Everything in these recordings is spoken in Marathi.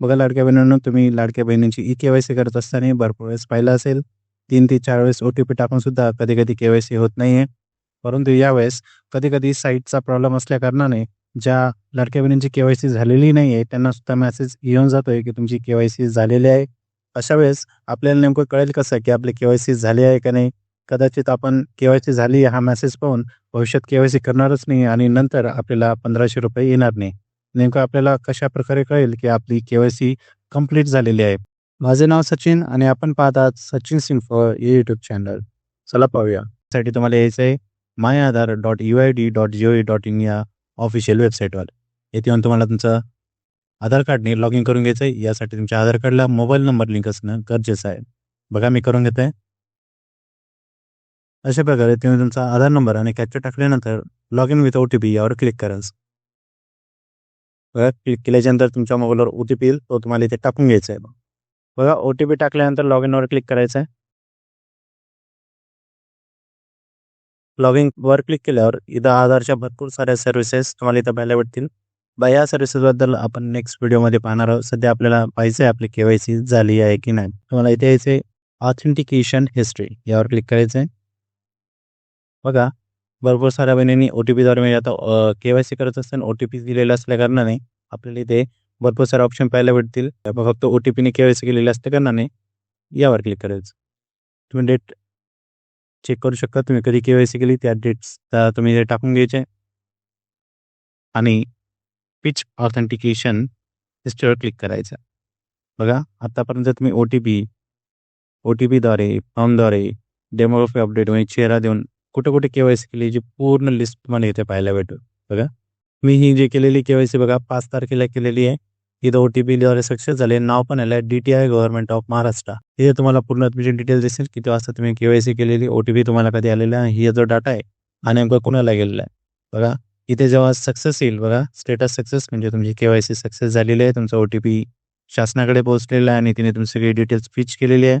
बघा लाडक्या बहिणींना तुम्ही लाडक्या बहिणींची ई के वाय सी करत असताना भरपूर वेळेस पाहिलं असेल. तीन ते चार वेळेस ओ टी पी टाकून सुद्धा कधी कधी के वाय सी होत नाही आहे परंतु यावेळेस कधी कधी साईटचा प्रॉब्लेम असल्या कारणाने ज्या लाडक्या बहिणींची के वाय सी झालेली नाही आहे त्यांना सुद्धा मेसेज येऊन जातोय की तुमची के वाय सी झालेली आहे. अशा वेळेस आपल्याला नेमकं कळेल कसं की आपली के वाय सी झाली आहे का नाही? कदाचित आपण के वाय सी झाली हा मेसेज पाहून भविष्यात के वाय सी करणारच नाही आणि नंतर आपल्याला पंधराशे रुपये येणार नाही. नेमकं आपल्याला कशा प्रकारे कळेल की आपली केवायसी कंप्लीट झालेली आहे? माझे नाव सचिन आणि आपण पाहतात सचिन सिंफो हे यूट्यूब चॅनल चला पाहूया. साठी तुम्हाला यायचं आहे my Aadhaar dot U I D dot G O dot in या ऑफिशियल वेबसाईटवर येथे येऊन तुम्हाला तुमचं आधार कार्डने लॉग इन करून घ्यायचं आहे. यासाठी तुमच्या आधार कार्डला मोबाईल नंबर लिंक असणं गरजेचं आहे. बघा मी करून घेत आहे अशा प्रकारे तुम्ही तुमचा आधार नंबर आणि कॅप्चर टाकल्यानंतर log in with O T P यावर क्लिक करायचं क्लिक केल्याच्यानंतर तुमच्या मोबाईलवर ओ टी पी येईल तो तुम्हाला इथे टाकून घ्यायचा आहे. बघा ओ टी पी टाकल्यानंतर लॉग इनवर क्लिक करायचं आहे. लॉग वर क्लिक केल्यावर इथं आधारच्या भरपूर साऱ्या सर्व्हिसेस तुम्हाला इथं पाहायला भेटतील. बा या सर्व्हिसेसबद्दल आपण नेक्स्ट व्हिडिओमध्ये पाहणार आहोत. सध्या आपल्याला पाहिजे आहे आपली के वाय सी झाली आहे की नाही. तुम्हाला इथे यायचे ऑथेंटिकेशन हिस्ट्री यावर क्लिक करायचं आहे बघा भरपूर साऱ्या बहिणींनी ओ टी पीद्वारे म्हणजे आता के वाय सी करत असताना ओ टी पी दिलेला असल्या कारणाने आपल्याला इथे भरपूर सारे ऑप्शन पाहायला भेटतील. फक्त ओ टी पीने के वाय सी केलेली असल्या कारणाने यावर क्लिक करायचं. तुम्ही डेट चेक करू शकता. तुम्ही कधी के वाय सी केली त्या डेट्स तुम्ही टाकून घ्यायचे. आणि पिच ऑथेंटिकेशन हिस्ट्रीवर क्लिक करायचं. बघा आतापर्यंत तुम्ही O T P O T पीद्वारे फॉर्मद्वारे डेमोग्राफी अपडेट म्हणजे चेहरा देऊन कुठे कुठे केवायसी केली जी पूर्ण लिस्ट तुम्हाला इथे पाहायला भेटेल. बघा. मी ही जी केलेली केवायसी बघा पाच तारखेला केलेली आहे. इथं ओ टी पीद्वारे सक्सेस झाले. नाव पण आलं D T I government of Maharashtra इथे तुम्हाला पूर्ण तुमची डिटेल दिसेल किती वाजता तुम्ही केवायसी केलेली. ओ टी पी तुम्हाला कधी आलेला आहे. ही जो डाटा आहे हा नेमका कुणाला गेलेला आहे. बघा. इथे जेव्हा सक्सेस येईल बघा स्टेटस सक्सेस म्हणजे तुमची केवायसी सक्सेस झालेली आहे. तुमचा ओ टी पी शासनाकडे पोहोचलेला आहे आणि तिने तुमची सगळी डिटेल्स फिच केलेली आहे.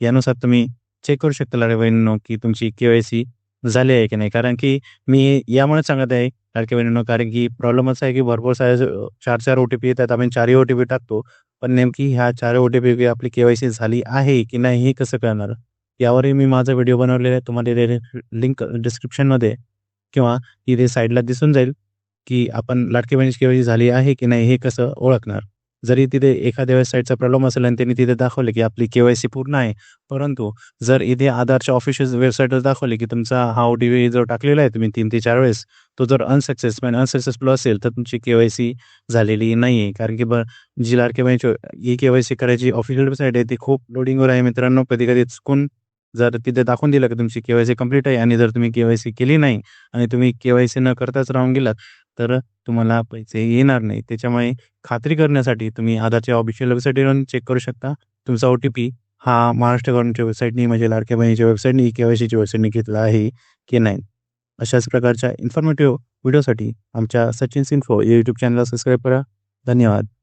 यानुसार तुम्ही चेक करू शकता लाडक्या बहिणींनो की तुमची केवायसी झाले आहे की नाही? कारण की मी यामुळे सांगत आहे लाडक्या बहिणींनो कारण की प्रॉब्लेम असा आहे की भरपूर सारे चार चार ओ टी पी येतात आपण चारही ओ टी पी टाकतो. पण नेमकी ह्या चार ओ टी पी आपली के वाय सी झाली आहे की नाही हे कसं कळणार? यावरही मी माझा व्हिडिओ बनवलेला आहे तुम्हाला लिंक डिस्क्रिप्शनमध्ये किंवा इथे साईडला दिसून जाईल की आपण लाडकी बहिणीची के सी झाली आहे की नाही हे कसं ओळखणार? जरी तिथे एखाद्या वेबसाईटचा प्रॉब्लेम असेल आणि त्यांनी तिथे दाखवले की आपली के वाय सी पूर्ण आहे परंतु जर इथे आधारच्या ऑफिशियल वेबसाईटवर दाखवले की तुमचा हा ओ टी पी जो टाकलेला आहे तुम्ही तीन ते चार वेळेस तो जर अनसक्सेस म्हणजे अनसक्सेसफुल असेल तर तुमची के वाय सी झालेली नाही आहे कारण की ब जी लाडक्या केवायची ई के वाय सी करायची ऑफिशियल वेबसाईट आहे ती खूप लोडिंगवर आहे मित्रांनो. कधी कधी चुकून जर तिथे दाखवून दिलं की तुमची के वाय सी कंप्लीट आहे आणि जर तुम्ही केवायसी केली नाही आणि तुम्ही केवायसी न करताच राहून गेलात तर तुम्हाला पैसे येणार नाही. त्याच्यामुळे खात्री करण्यासाठी तुम्ही आधारच्या ऑफिशियल वेबसाईटवरून चेक करू शकता. तुमचा ओ टी पी हा महाराष्ट्र गव्हर्नमेंटच्या वेबसाईटनी म्हणजे लाडक्या बहिणीच्या वेबसाईटनी केवायसीच्या वेबसाईटने वेबसाईटनी घेतला आहे की नाही. अशाच प्रकारच्या इन्फॉर्मेटिव्ह व्हिडिओसाठी आमच्या सचिन सिन्फो या यूट्यूब चॅनलला सबस्क्राईब करा. धन्यवाद.